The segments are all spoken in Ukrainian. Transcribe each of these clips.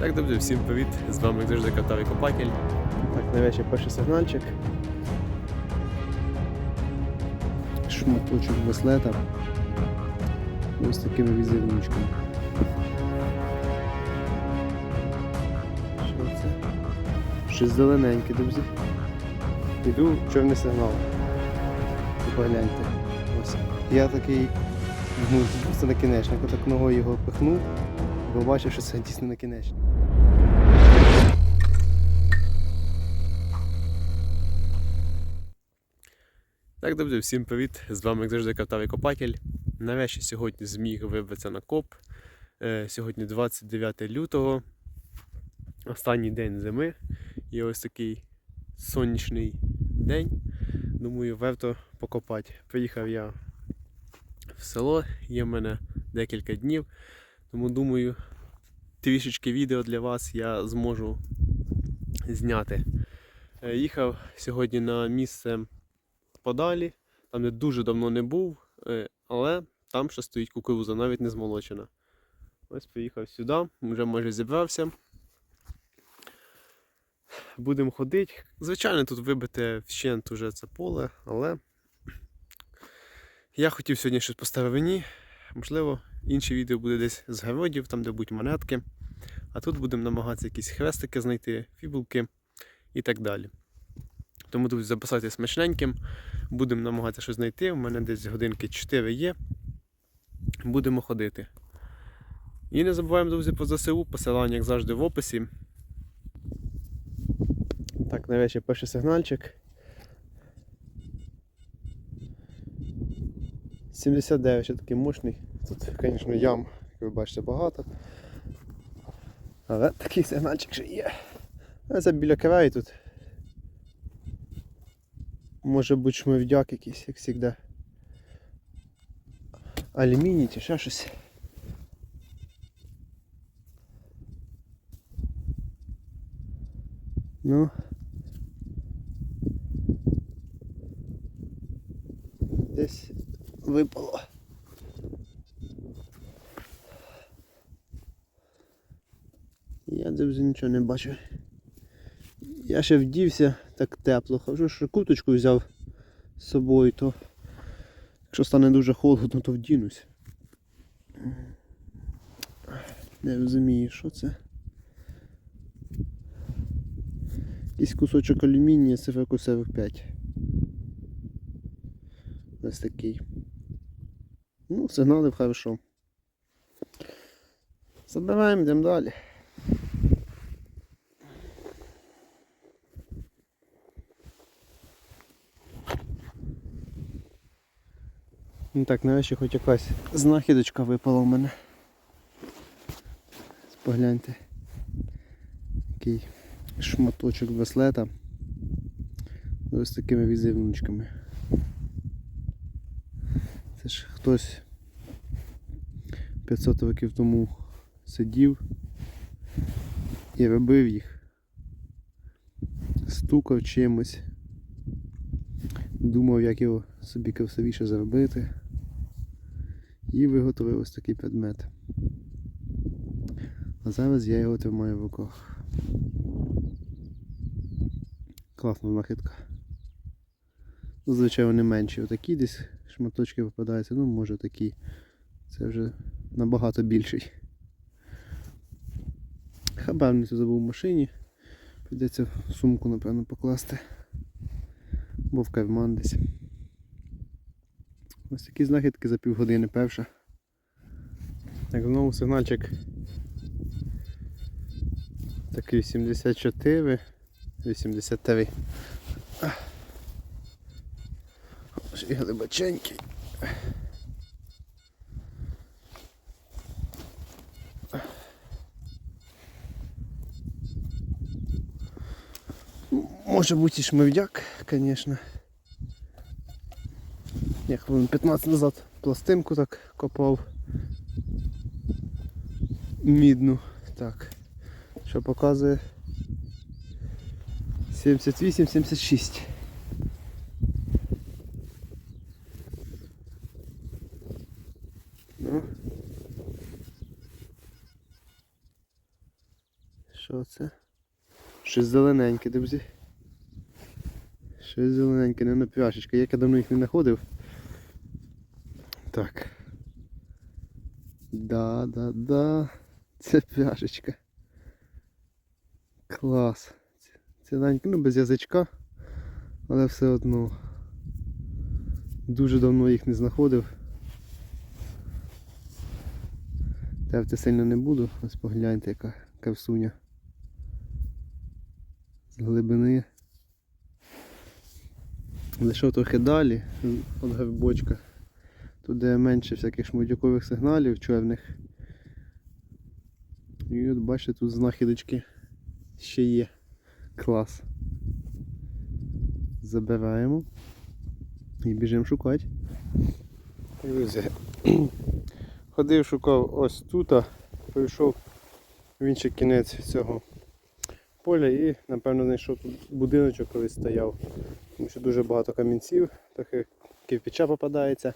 Так, друзі, всім привіт! З вами як завжди Картавий Копатель. Так, нарешті перший сигнальчик. Шматочок браслета. Ось такими візеруночками. Що це? Щось зелененьке, друзі. Іду чорний сигнал. Погляньте. Ось. Я такий ну, просто накінечник. Отак ногою його пихнув, бо бачив, що це дійсно накінечник. Так, друзі, всім привіт! З вами як завжди Картавий Копатель. Нарешті сьогодні зміг вибратися на коп. Е, Сьогодні 29 лютого, останній день зими. І ось такий сонячний день. Думаю, варто покопати. Приїхав я в село, є в мене декілька днів. Тому думаю, трішечки відео для вас я зможу зняти. Е, Їхав сьогодні на місце подалі, там де дуже давно не був, е, але там ще стоїть кукуруза, навіть не змолочена. Ось приїхав сюди, вже майже зібрався. Будемо ходити. Звичайно, тут вибите вщент уже це поле, але я хотів сьогодні щось по старовині. Можливо, інше відео буде десь з городів, там де будуть монетки. А тут будемо намагатися якісь хрестики знайти, фібулки і так далі. Тому друзі, записати смачненьким. Будемо намагатися щось знайти. У мене десь годинки 4 є. Будемо ходити. І не забуваємо, друзі, про ЗСУ, посилання, як завжди, в описі. Так, нарешті перший сигнальчик. 79 ще такий мощний. Тут, звісно, ям, як ви бачите, багато. Але такий сигнальчик ще є. Це біля краю тут. Може бути шмивдяк якийсь, як завжди. Алюміній чи ще щось. Ну. Десь випало. Я друзі нічого не бачу. Я ще вдівся так тепло. Хожу, що куточку взяв з собою, то якщо стане дуже холодно, то вдінусь. Не розумію, що це. Якийсь кусочок алюмінія циферку 45. Ось такий. Ну, сигналив хорошо. Забираємо, йдемо далі. Ну так, нарешті хоч якась знахідочка випала в мене. Погляньте. Такий шматочок браслета. Ось такими візеруночками. Це ж хтось 500 років тому сидів і робив їх. Стукав чимось. Думав, як його собі красивіше зробити. І виготовив ось такий предмет. А зараз я його тримаю в руках. Класна знахідка. Зазвичай вони менші. Отакі десь шматочки попадаються, ну може такі. Це вже набагато більший. Хабарницю забув в машині. Прийдеться в сумку, напевно, покласти. Бо в карман десь. Ось такі знахідки за півгодини перша. Так, знову сигнальчик. Такий 74, 83. Ось і глибоченький. Може бути і шмивдяк, звісно. Я хвилин 15 назад пластинку так копав. Мідну. Так. Що показує 78-76. Ну. Що це? Щось зелененьке, друзі. Щось зелененьке, не на пляшечка. Як я давно їх не знаходив. Так. Да, да, да. Це пляшечка. Клас. Ціленька, ну без язичка, але все одно. Дуже давно їх не знаходив. Тевти сильно не буду, ось погляньте, яка кавсуня. З глибини. Лише трохи далі, от грибочка. Тут де менше всяких шмудякових сигналів човних. І от бачите, тут знахідочки ще є. Клас. Забираємо і біжимо шукати. Друзі, ходив, шукав ось тут, а прийшов в інший кінець цього поля і, напевно, знайшов тут будиночок колись стояв. Тому що дуже багато камінців, трохи кирпича попадається.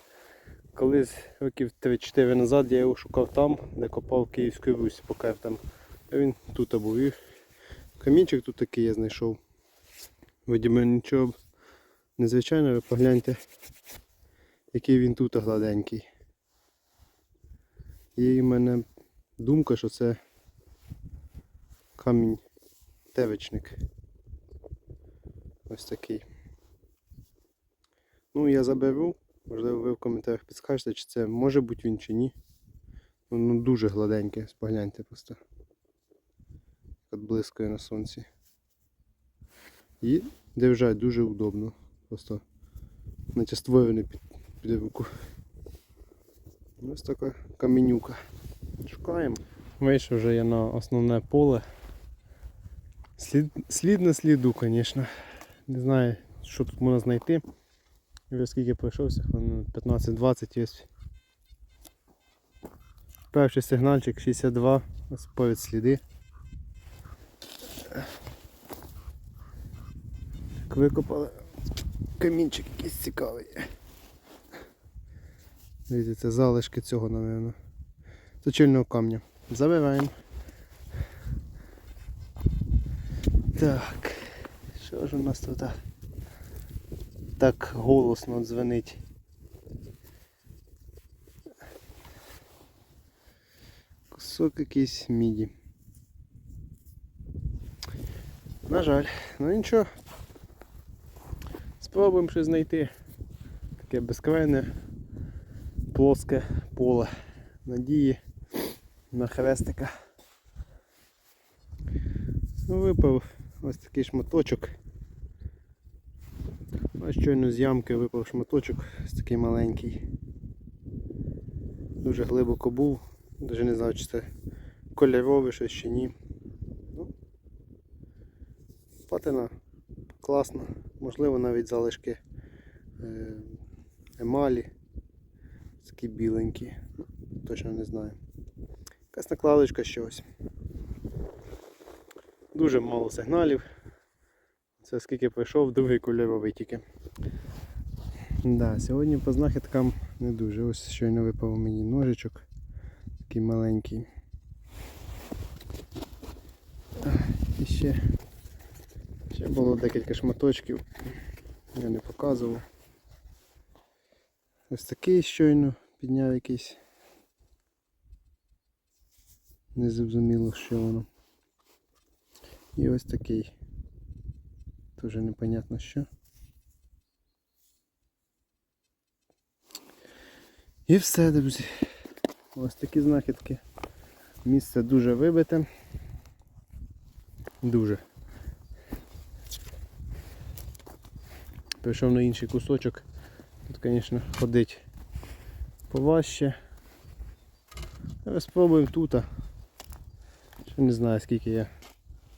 Колись років 3-4 назад я його шукав там, де копав Київську Русь, поки там. А він тут був. І камінчик тут такий я знайшов. Видимо, нічого незвичайного, ви погляньте, який він тут гладенький. Є в мене думка, що це камінь тевичник. Ось такий. Ну я заберу. Можливо, ви в коментарях підскажете, чи це може бути він чи ні. Воно дуже гладеньке, погляньте просто. От блискає на сонці. І держать дуже удобно. Просто наче створений під, під руку. Ось така каменюка. Шукаємо. Вийшов вже я на основне поле. Слід, слід на сліду, звісно. Не знаю, що тут можна знайти. І вже скільки пройшовся, хвилин 15-20 є. Перший сигнальчик 62, ось повід сліди. Так викопали. Камінчик якийсь цікавий. Дивіться, це залишки цього, напевно. Точильного камня. Забираємо. Так. Що ж у нас тут? Так голосно дзвенить. Кусок якийсь міді. На жаль, ну нічого. Спробуємо щось знайти. Таке безкрайне, плоске поле. Надії на хрестика. Ну, Випав ось такий шматочок. Ось щойно з ямки випав шматочок, ось такий маленький. Дуже глибоко був. Даже не знаю, чи це кольорове щось чи ні. Ну, патина класна. Можливо навіть залишки е, емалі. Такі біленькі. Ну, Точно не знаю. Якась накладочка щось. Дуже мало сигналів. Це скільки пройшов, другий кольоровий тільки. Да, сьогодні по знахідкам не дуже. Ось щойно випав мені ножичок. Такий маленький. І ще, ще було декілька шматочків. Я не показував. Ось такий щойно підняв якийсь. Не зрозуміло, що воно. І ось такий. Тоже непонятно що. І все, друзі. Ось такі знахідки. Місце дуже вибите. Дуже. Прийшов на інший кусочок. Тут, звісно, ходить поважче. Але спробуємо тут. Ще не знаю скільки я.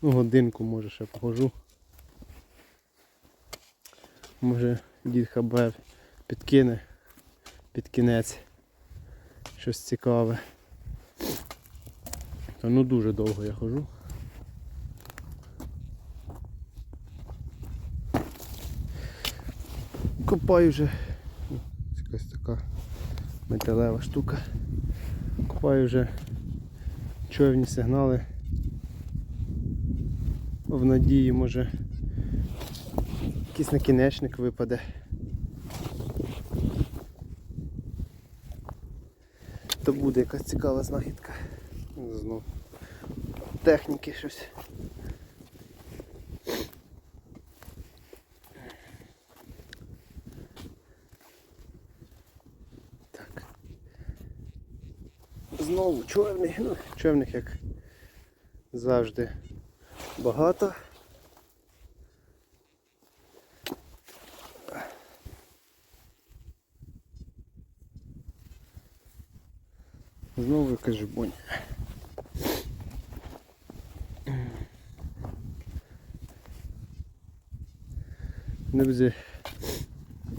Ну, годинку може ще похожу. Може дід Хабев підкине під кінець щось цікаве. Та ну дуже довго я хожу. Копаю вже. Якась така металева штука. Копаю вже човні сигнали. В надії, може, якийсь накінечник випаде. То буде якась цікава знахідка. Знов. Техніки щось. Так. Знову човний. Ну, човних як завжди багато. Знову якась жбонь. Друзі,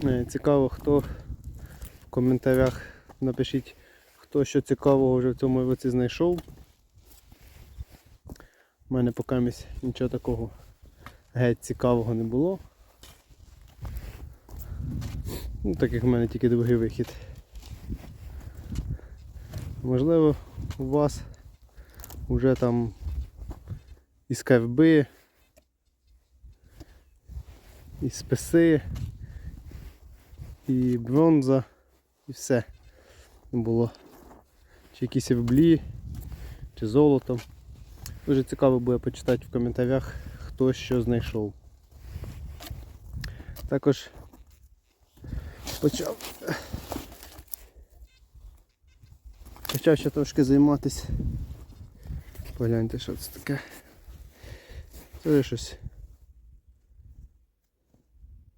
е, цікаво, хто в коментарях напишіть, хто що цікавого вже в цьому році знайшов. У мене поки місць нічого такого геть цікавого не було. Ну, так як в мене тільки другий вихід. Можливо, у вас вже там і скарби, і списи, і бронза, і все було. Чи якісь рублі, чи золото. Дуже цікаво буде почитати в коментарях, хто що знайшов. Також почав почав ще трошки займатися. Погляньте, що це таке. Це щось.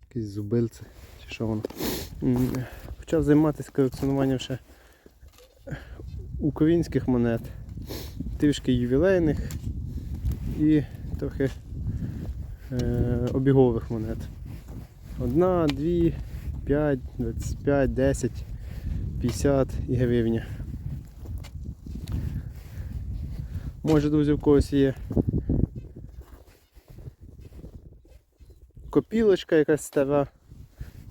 Якісь зубильце, чи що воно. Почав займатися колекціонуванням ще українських монет, трішки ювілейних і трохи е, обігових монет. Одна, дві, п'ять, двадцять п'ять, десять, п'ятдесят і гривня. Може, друзі, в когось є копілочка якась стара.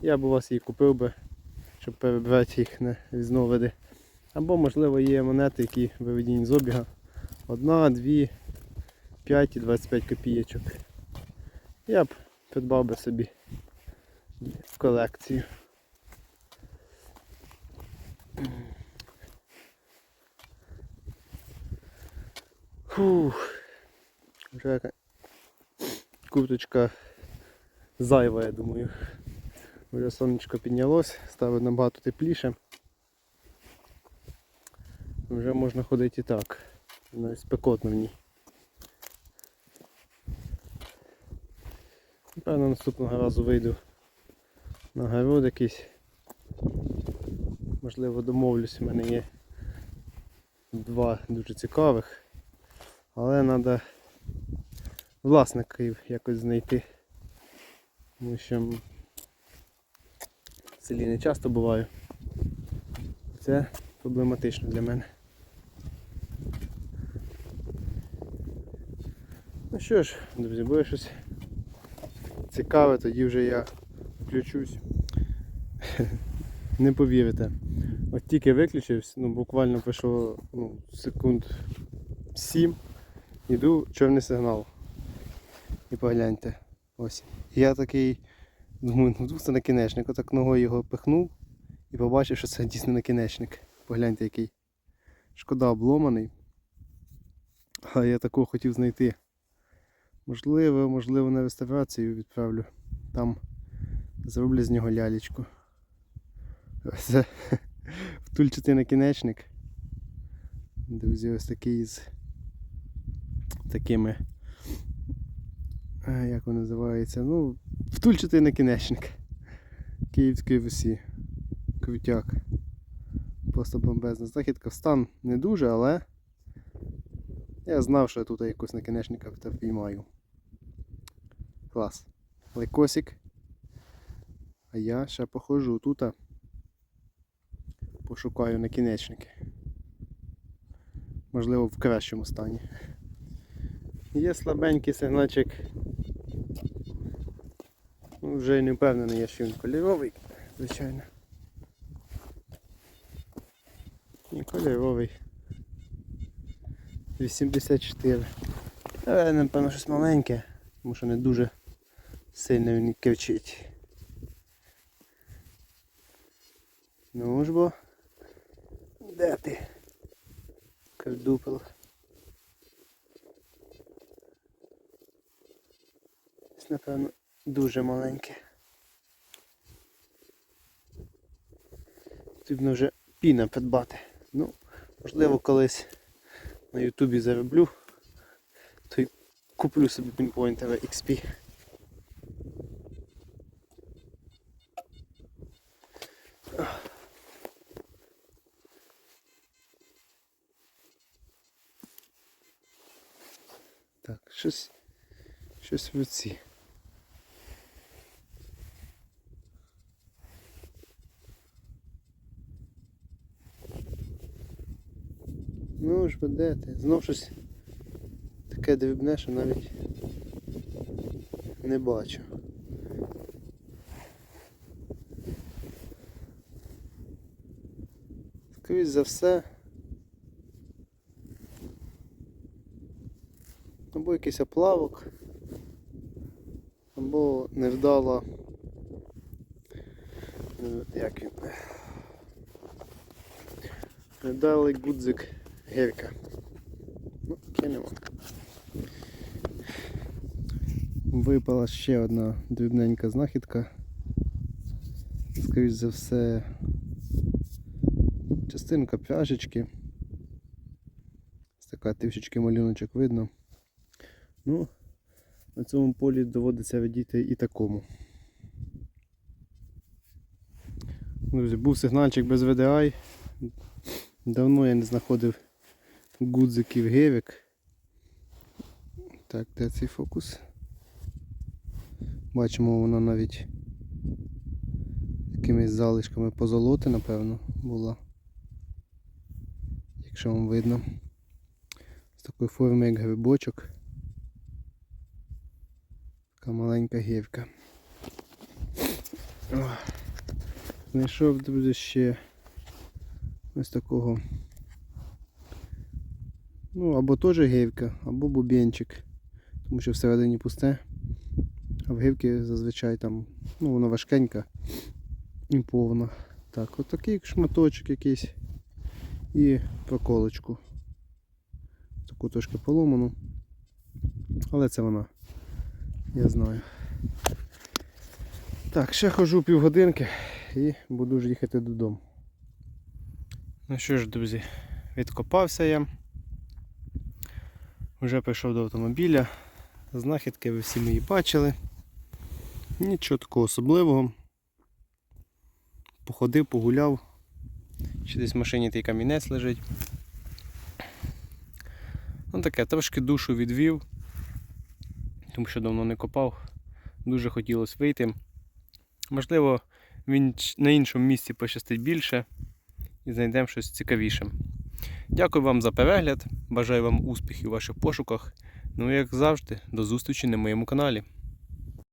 Я б у вас її купив би, щоб перебрати їх на різновиди. Або, можливо, є монети, які виведені з обіга. Одна, дві, 5 і 25 копійочок. Я б придбав би собі в колекцію. Фух. Вже яка курточка зайва, я думаю. Вже сонечко піднялось, стало набагато тепліше. Вже можна ходити і так. Навіть спекотно в ній. Напевно наступного разу вийду на город якийсь. Можливо домовлюсь, у мене є два дуже цікавих. Але треба власників якось знайти. Тому що в селі не часто буваю. Це проблематично для мене. Ну що ж, друзі, буде щось цікаве, тоді вже я включусь. Не повірите. От тільки виключився, ну буквально пройшло ну, секунд 7. Іду чорний сигнал. І погляньте. Ось. Я такий думаю, ну це накінечник. Отак ногою його пихнув і побачив, що це дійсно накінечник. Погляньте який. Шкода обломаний. А я такого хотів знайти. Можливо, можливо, на реставрацію відправлю. Там зроблю з нього лялечку. Це втульчатий накінечник. Друзі, ось такий з такими. е, Як він називається? Ну, втульчатий накінечник. Київської весі. Крутяк. Просто бомбезна знахідка. Стан не дуже, але я знав, що я тут якусь накінечника впіймаю. Клас. Лайкосик. А я ще походжу тут. Пошукаю накінечники. Можливо, в кращому стані. Є слабенький сигнальчик. Ну, Вже не впевнений, я, що він кольоровий, звичайно. І кольоровий. 84. Але, напевно, щось маленьке. тому що не дуже сильно він кивчить. Ну ж бо. Де ти? Кардупел. Ось, напевно, дуже маленьке. Потрібно вже піна придбати. Ну, можливо, колись на Ютубі зароблю, то й куплю собі пінпойнтове XP. Так, щось, щось в руці. Ну де ти? Знов щось таке дрібне, що навіть не бачу. Скоріше за все. Або якийсь оплавок, або невдала. е, Як він? Невдалий гудзик гірка. Ну, кинемо. Випала ще одна дрібненька знахідка. Скоріш за все, частинка пряжечки. Ось така трішечки малюночок видно. Ну, на цьому полі доводиться радіти і такому. Друзі, був сигнальчик без VDI. Давно я не знаходив гудзиків гевік. Так, де цей фокус? Бачимо, воно навіть якимись залишками позолоти, напевно, була. Якщо вам видно. З такої форми, як грибочок. Така маленька гівка. Знайшов, друзі, ще ось такого. Ну, або теж гівка, або бубенчик. Тому що всередині пусте. А в гівки зазвичай там, ну вона важкенька і повна. Так, от такий шматочок якийсь і проколочку. Таку трошки поломану. Але це вона. Я знаю. Так, ще хожу півгодинки і буду ж їхати додому. Ну що ж, друзі, відкопався я. Вже прийшов до автомобіля. Знахідки ви всі мої бачили. Нічого такого особливого. Походив, погуляв. Ще десь в машині той камінець лежить. Ну таке, трошки душу відвів, тому що давно не копав. Дуже хотілося вийти. Можливо, він на іншому місці пощастить більше і знайдемо щось цікавіше. Дякую вам за перегляд. Бажаю вам успіхів у ваших пошуках. Ну і як завжди, до зустрічі на моєму каналі.